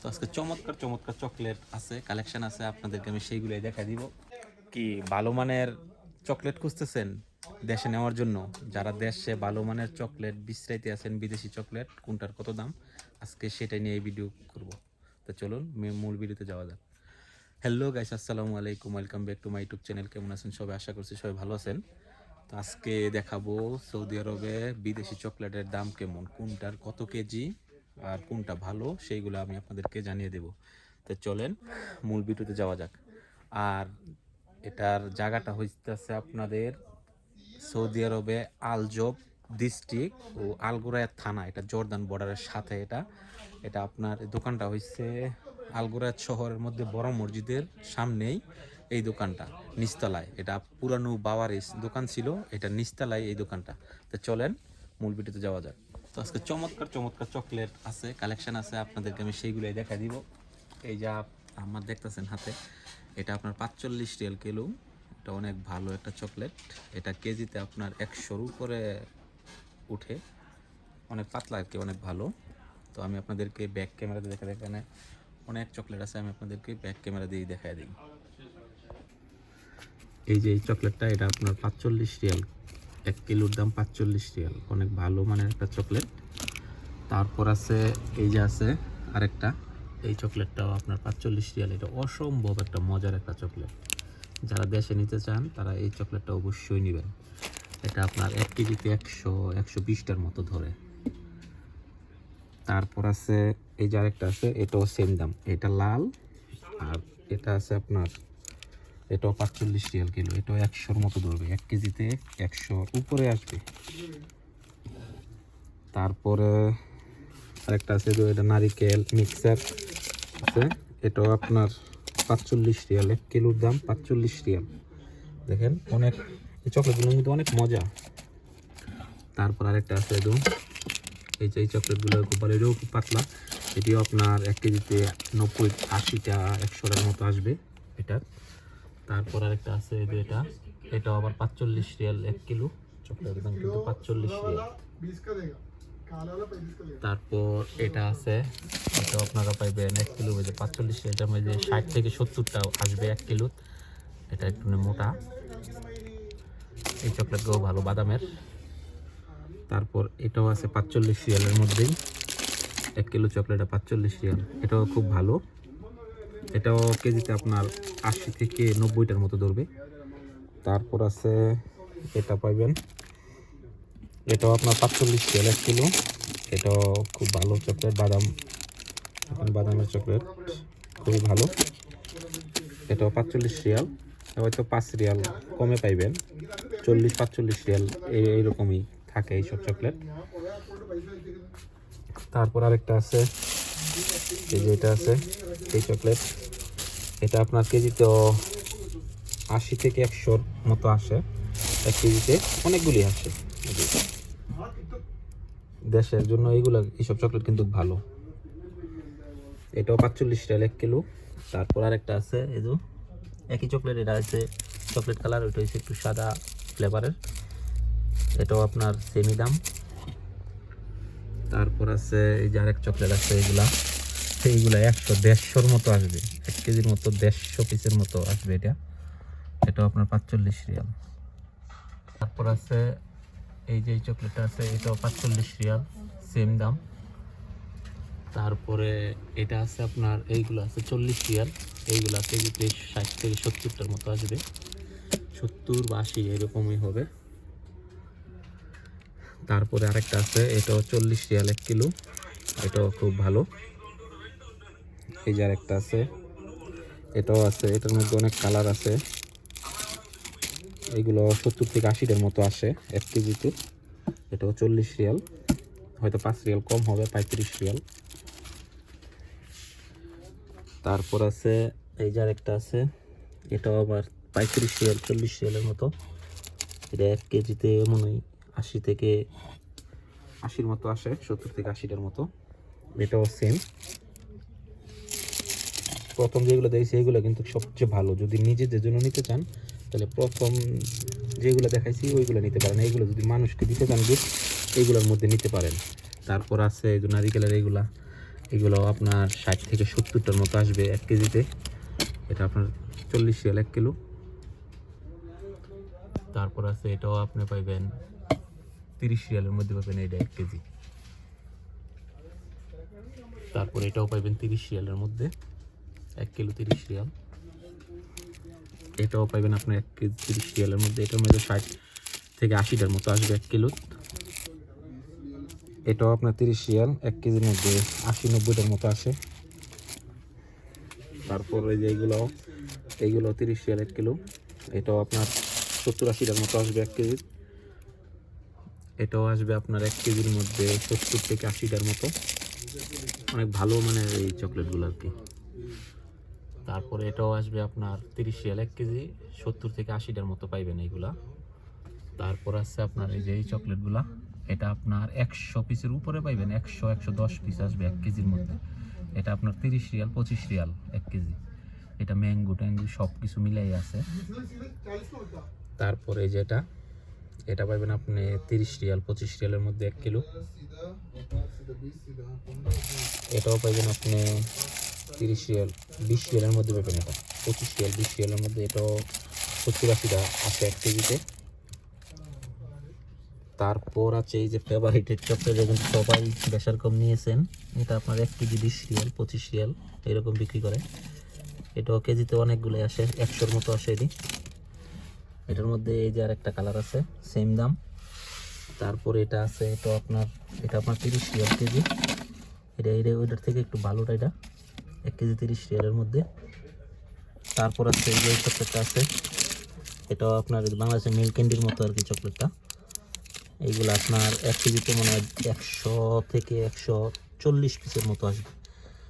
তো আজকে চমৎকার চমৎকার চকলেট আছে কালেকশন আছে, আপনাদেরকে আমি সেইগুলোই দেখা দিব। কি ভালো মানের চকলেট খুঁজতেছেন দেশে নেওয়ার জন্য? যারা দেশে ভালো মানের চকলেট বিশ্রাইতে আছেন, বিদেশি চকলেট কোনটার কত দাম? আজকে সেটাই নিয়ে এই ভিডিও করব। তো চলুন মূল ভিডিওতে যাওয়া যাক। হ্যালো গাইস আসসালামু আলাইকুম welcome back to my YouTube channel কেমন আছেন সবাই? আশা করছি সবাই ভালো আছেন। তো আজকে দেখাবো সৌদি আরবে বিদেশি চকলেটের দাম কেমন? কোনটার কত কেজি? আর কোনটা ভালো সেইগুলো আমি আপনাদেরকে জানিয়ে দেব। তো চলেন, মূল ভিডিওতে যাওয়া যাক। আর এটার জায়গাটা হইতেছে আপনাদের সৌদি আরবে আলজব ডিস্ট্রিক্ট ও আলগোরায় থানা। এটা জর্দান বর্ডারের সাথে এটা। এটা আপনার দোকানটা হচ্ছে আলগোরায় শহরের মধ্যে বড় মসজিদের সামনেই এই দোকানটা, নিচতলায়। এটা পুরানো বাওয়ারিস দোকান ছিল, এটা নিচতলায় এই দোকানটা। তো চলেন, মূল ভিডিওতে যাওয়া যাক। তো আজকে চমৎকার চমৎকার চকলেট আছে কালেকশন আছে, আপনাদেরকে আমি সেইগুলোই দেখা দিব। এই যা আমার দেখতেছেন হাতে, এটা আপনার পাঁচচল্লিশ রিয়াল কিলো। এটা অনেক ভালো একটা চকলেট এটা কেজিতে আপনার একশোর উপরে উঠে। অনেক পাতলা আর কি, অনেক ভালো। তো আমি আপনাদেরকে ব্যাক ক্যামেরাতে দেখা এখানে অনেক চকলেট আছে, আমি আপনাদেরকে ব্যাক ক্যামেরা দিয়ে দেখাই দিই। এই যে এই চকলেটটা এটা আপনার পাঁচচল্লিশ রিয়াল এক কিলোর দাম পাঁচচল্লিশ রিয়াল। অনেক ভালো মানের একটা চকলেট। তারপর আছে, এই যে আছে আরেকটা। এই চকলেটটাও আপনার পাঁচচল্লিশ রিয়াল। এটা অসম্ভব একটা মজার একটা চকলেট। যারা দেশে নিতে চান, তারা এই চকলেটটা অবশ্যই নেবেন। এটা আপনার এক কেজিতে একশো একশো বিশটার মতো ধরে। তারপর আছে, এই যে আরেকটা আছে, এটাও সেম দাম। এটা লাল আর এটা আছে আপনার এটাও পাঁচচল্লিশ রিয়াল কিলো এটাও একশোর মতো ধরবে, এক কেজিতে একশোর উপরে আসবে। তারপরে আরেকটা আছে তো এটা নারিকেল মিক্সার আছে এটাও আপনার পাঁচচল্লিশ রিয়াল, এক কিলোর দাম পাঁচচল্লিশ রিয়াল। দেখেন, অনেক, এই চকলেটগুলোর মধ্যে অনেক মজা। তারপর আরেকটা আছে একদম এই যে এই চকলেটগুলো ভালো এটাও খুব পাতলা, এটিও আপনার এক কেজিতে নব্বই আশিটা একশোটার মতো আসবে, এটা। তারপর আরেকটা আছে এই যে এটা। এটা আবার পাঁচচল্লিশ রিয়াল এক কিলো। চকলেটের দাম কিন্তু পাঁচচল্লিশ রিয়াল। তারপর এটা আছে। এটা আপনারা পাইবেন এক কিলো বেজে পাঁচচল্লিশ এটার মধ্যে ষাট থেকে সত্তরটা আসবে এক কিলো। এটা একটু মোটা। এই চকলেটগুলো ভালো, বাদামের। তারপর এটাও আছে পাঁচচল্লিশ রিয়ালের মধ্যেই। এক কিলো চকলেট পাঁচচল্লিশ রিয়াল। এটাও খুব ভালো। এটাও কেজিতে আপনার আশি থেকে নব্বইটার মতো ধরবে। তারপর আছে, এটা পাইবেন। এটাও আপনার পাঁচচল্লিশ রিয়াল এক কিলো। এটাও খুব ভালো চকলেট বাদাম। এখন বাদামের চকলেট খুবই ভালো। এটাও পাঁচচল্লিশ রিয়াল। হয়তো পাঁচ রিয়াল কমে পাইবেন। চল্লিশ, পাঁচচল্লিশ রিয়াল এই এইরকমই থাকে এইসব চকলেট তারপর আরেকটা আছে এই যে এটা আছে, এই চকলেট এটা আপনার কেজিতে আশি থেকে একশোর মতো আসে। এক কেজিতে অনেকগুলি আসে। দেশের জন্য এইগুলো, এইসব চকলেট কিন্তু ভালো। এটাও পাঁচচল্লিশ টাকা এক কিলো। তারপর আরেকটা আছে, এই যে একই চকলেট এটা আছে চকলেট কালার ওইটা হচ্ছে একটু সাদা ফ্লেভারের এটাও আপনার সেমি দাম। তারপর আছে, এই যে আরেক চকলেট আছে এইগুলা এইগুলা একশো দেড়শোর মতো আসবে। এক কেজির মতো দেড়শো পিসের মতো আসবে এটা। এটাও আপনার পাঁচচল্লিশ রিয়াল। তারপর আছে এই যে চকলেটটা আছে, এটাও পাঁচচল্লিশ রিয়াল সেম দাম। তারপরে এটা আছে আপনার, এইগুলো আছে চল্লিশ রিয়াল। এইগুলো কেজিতে ষাট থেকে সত্তরটার মতো আসবে। সত্তর বা আশি এরকমই হবে। তারপরে আরেকটা আছে, এটাও চল্লিশ রিয়াল এক কিলো। এটাও খুব ভালো। এই যে আরেকটা আছে। এটাও আছে, এটার মধ্যে অনেক কালার আছে। এগুলো সত্তর থেকে আশিটার মতো আসে এক কেজিতে। এটাও চল্লিশ রিয়াল, হয়তো পাঁচ রিয়াল কম হবে, পঁয়ত্রিশ রিয়াল। তারপর আছে, এই যে আরেকটা আছে, এটাও আবার পঁয়ত্রিশ রিয়াল, চল্লিশ রিয়ালের মতো। এটা এক কেজিতে মনে হয় আশি থেকে আশির মতো আসে, সত্তর থেকে আশিটার মতো। এটাও সেম প্রথম যেগুলো দেখছি এগুলো কিন্তু সবচেয়ে ভালো। যদি নিজেদের জন্য নিতে চান, তাহলে প্রথম যেগুলো দেখাইছি ওইগুলো নিতে পারেন। এইগুলো যদি মানুষকে দিতে চান গিফট এইগুলোর মধ্যে নিতে পারেন। তারপর আছে এই যে নারিকেলের এইগুলা। এগুলো আপনার ষাট থেকে সত্তরটার মতো আসবে এক কেজিতে। এটা আপনার চল্লিশ রিয়াল এক কিলো। তারপর আছে এটাও আপনি পাইবেন তিরিশ রিয়ালের মধ্যে পাবেন এটা এক কেজি। তারপর এটাও পাইবেন তিরিশ রিয়ালের মধ্যে। এক কিলো তিরিশ রিয়াল। এটাও পাইবেন আপনার এক কেজি তিরিশ রিয়ালের মধ্যে। এটার মধ্যে ষাট থেকে আশিটার মতো আসবে এক কিলো। এটাও আপনার তিরিশ রিয়াল, এক কেজির মধ্যে আশি নব্বইটার মতো আসে। তারপর যে এইগুলো এইগুলো তিরিশ রিয়াল এক কিলো। এটাও আপনার সত্তর আশিটার মতো আসবে এক কেজি। এটাও আসবে আপনার এক কেজির মধ্যে সত্তর থেকে আশিটার মতো। অনেক ভালো মানে এই চকলেটগুলো আর কি। তারপরে এটাও আসবে আপনার তিরিশ রিয়াল, এক কেজি, সত্তর থেকে আশিটার মতো পাইবেন এইগুলা। তারপর আছে আপনার এই যে এই চকলেটগুলা, এটা আপনার একশো পিসের উপরে পাইবেন, একশো একশো দশ পিস আসবে এক কেজির মধ্যে। এটা আপনার তিরিশ রিয়াল, পঁচিশ রিয়াল, এক কেজি। এটা ম্যাঙ্গো ট্যাঙ্গো সব কিছু মিলাই আছে। তারপরে যেটা এটা পাইবেন আপনি তিরিশ রিয়াল, পঁচিশ রিয়ালের মধ্যে এক কিলো। এটাও পাইবেন আপনি তিরিশ রিয়াল, বিশ রিয়ালের মধ্যে পাবেন এটা পঁচিশ রিয়াল, বিশ রিয়ালের মধ্যে এটাও সত্তর আশিটা আছে এক কেজিতে। তারপর আছে এই যে ফেভারিটের চকলেট এখন সবাই বেশার কম নিয়েছেন। এটা আপনার এক কেজি বিশ রিয়াল, পঁচিশ রিয়াল, এরকম বিক্রি করে। এটাও কেজিতে অনেকগুলো আসে, একশোর মতো আসে এটি। এটার মধ্যে এই যে আর একটা কালার আছে সেম দাম। তারপর এটা আছে, এটা আপনার এটা আপনার তিরিশ রিয়াল কেজি। এটা এটা ওইটার থেকে একটু ভালোটা এটা। এক কেজি তিরিশ রিয়ালের মধ্যে। তারপর আছে এই চকলেটটা আছে। এটাও আপনার বাংলাদেশের মিল্ক ক্যান্ডির মতো আর কি চকলেটটা এইগুলো আপনার এক কেজিতে মনে হয় একশো থেকে একশো চল্লিশ পিসের মতো আসবে।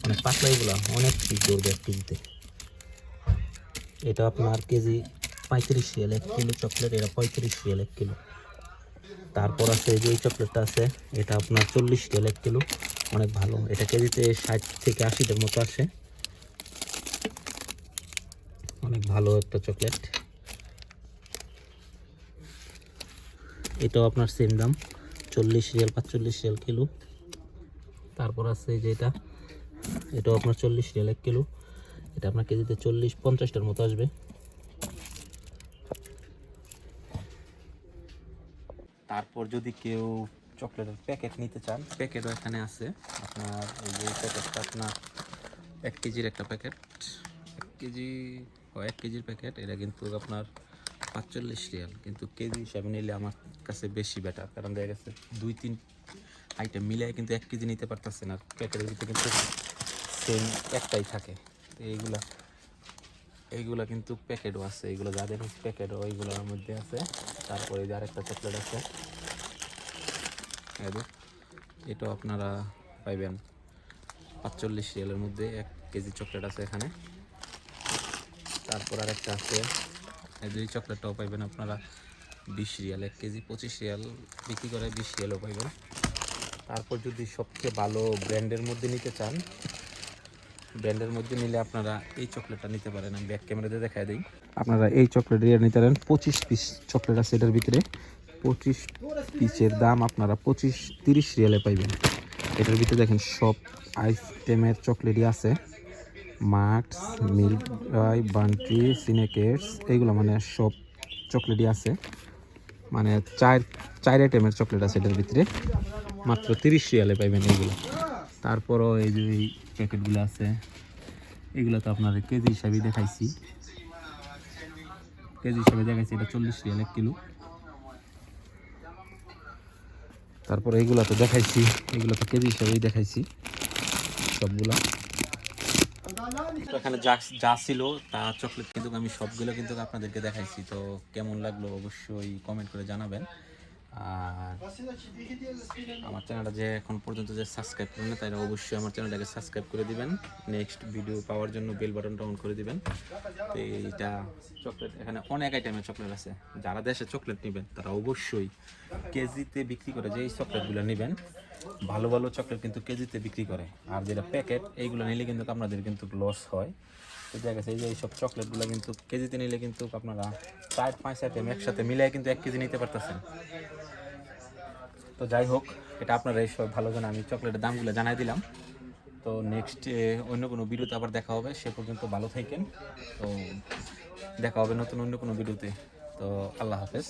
মানে পাতলা এগুলো, অনেক পিস ধরবে এক কেজিতে। এটা আপনার কেজি পঁয়ত্রিশ রিয়াল, এক কিলো চকলেট এটা পঁয়ত্রিশ রিয়াল, এক কিলো। তারপর আছে যে এই চকলেটটা আছে, এটা আপনার চল্লিশ রিয়াল, এক কিলো। অনেক ভালো। এটা কেজিতে ষাট থেকে আশিটার মতো আসে অনেক ভালো একটা চকলেট। এটাও আপনার সেম দাম, চল্লিশ রিয়াল, পাঁচচল্লিশ রিয়াল কিলো। তারপর আছে এই যে এটা, এটাও আপনার চল্লিশ রিয়াল এক কিলো। এটা আপনার কেজিতে চল্লিশ, পঞ্চাশটার মতো আসবে। তারপর যদি কেউ চকলেটের প্যাকেট নিতে চান, প্যাকেটও এখানে আছে। আপনার এই যে প্যাকেটটা আপনার এক কেজির একটা প্যাকেট। এক কেজি এক কেজির প্যাকেট, এটা কিন্তু আপনার পাঁচচল্লিশ রিয়াল। কিন্তু কেজি হিসাবে নিলে আমার কাছে বেশি বেটার কারণ দেখা গেছে দুই, তিন আইটেম মিলিয়ে কিন্তু এক কেজি নিতে পারতেছেন আর প্যাকেটের ভিতরে কিন্তু সেম একটাই থাকে। তো এইগুলা এইগুলা কিন্তু প্যাকেটও আছে, এইগুলো যাদের প্যাকেটও, এইগুলোর মধ্যে আছে। তারপরে এই যে আরেকটা চকলেট আছে। যে, এটাও আপনারা পাইবেন। পাঁচচল্লিশ রিয়ালের মধ্যে এক কেজি চকলেট আছে এখানে। তারপর আরেকটা আছে। এই যে চকলেটটাও পাইবেন আপনারা। বিশ রিয়াল এক কেজি পঁচিশ রিয়াল। বিক্রি করে বিশ রিয়ালও পাইবেন। তারপর যদি সবচেয়ে ভালো ব্র্যান্ডের মধ্যে নিতে চান ব্র্যান্ডের মধ্যে নিলে আপনারা এই চকলেটটা নিতে পারেন। আমি ব্যাক ক্যামেরাতে দেখাই দিই। আপনারা এই চকলেট রিয়ার নিতে পারেন। পঁচিশ পিস চকলেট আছে এটার ভিতরে। পঁচিশ পিসের দাম আপনারা পঁচিশ, তিরিশ রিয়ালে পাইবেন। এটার ভিতরে দেখেন সব আইটেমের চকলেটই আছে। Marks milk dry, Bounty, Snickers এইগুলো মানে সব চকলেটই আছে। মানে চার চার আইটেমের চকলেট আছে এটার ভিতরে। মাত্র তিরিশ রিয়ালে পাইবেন এইগুলো তারপরও এই যে এই প্যাকেটগুলো আছে, এগুলো তো আপনার কেজি হিসাবেই দেখাইছি। কেজি হিসাবে দেখাইছি, এটা চল্লিশ রিয়াল এক কিলো। তারপর এইগুলা তো দেখাইছি এগুলো তো কেজি হিসাবেই দেখাইছি সবগুলা। এখানে যা যা ছিল, তা চকলেট কিন্তু আমি সবগুলো কিন্তু আপনাদেরকে দেখাইছি, তো কেমন লাগল অবশ্যই কমেন্ট করে জানাবেন। আর আমার চ্যানেলটা যে এখন পর্যন্ত যে সাবস্ক্রাইব করেন তারা অবশ্যই আমার চ্যানেলটাকে সাবস্ক্রাইব করে দিবেন। নেক্সট ভিডিও পাওয়ার জন্য বেল বাটনটা অন করে দিবেন। তো এইটা চকলেট এখানে অনেক আইটেমের চকলেট আছে। যারা দেশে চকলেট নেবেন, তারা অবশ্যই কেজিতে বিক্রি করে যে এই চকলেটগুলো নেবেন, ভালো ভালো চকলেট কিন্তু কেজিতে বিক্রি করে। আর যেটা প্যাকেট এইগুলো নিলে কিন্তু আপনাদের কিন্তু লস হয়। তো দেখা গেছে, এই যে এইসব চকলেটগুলো কিন্তু কেজিতে নিলে কিন্তু আপনারা চার পাঁচ আইটেম একসাথে মিলিয়ে কিন্তু এক কেজি নিতে পারতেছেন। তো যাই হোক, এটা আপনারা এই সব ভালো জানে, আমি চকলেটের দামগুলো জানাই দিলাম। তো নেক্সট অন্য কোনো ভিডিওতে আবার দেখা হবে, সে পর্যন্ত ভালো থাকেন। তো দেখা হবে নতুন অন্য কোনো ভিডিওতে। তো আল্লাহ হাফেজ।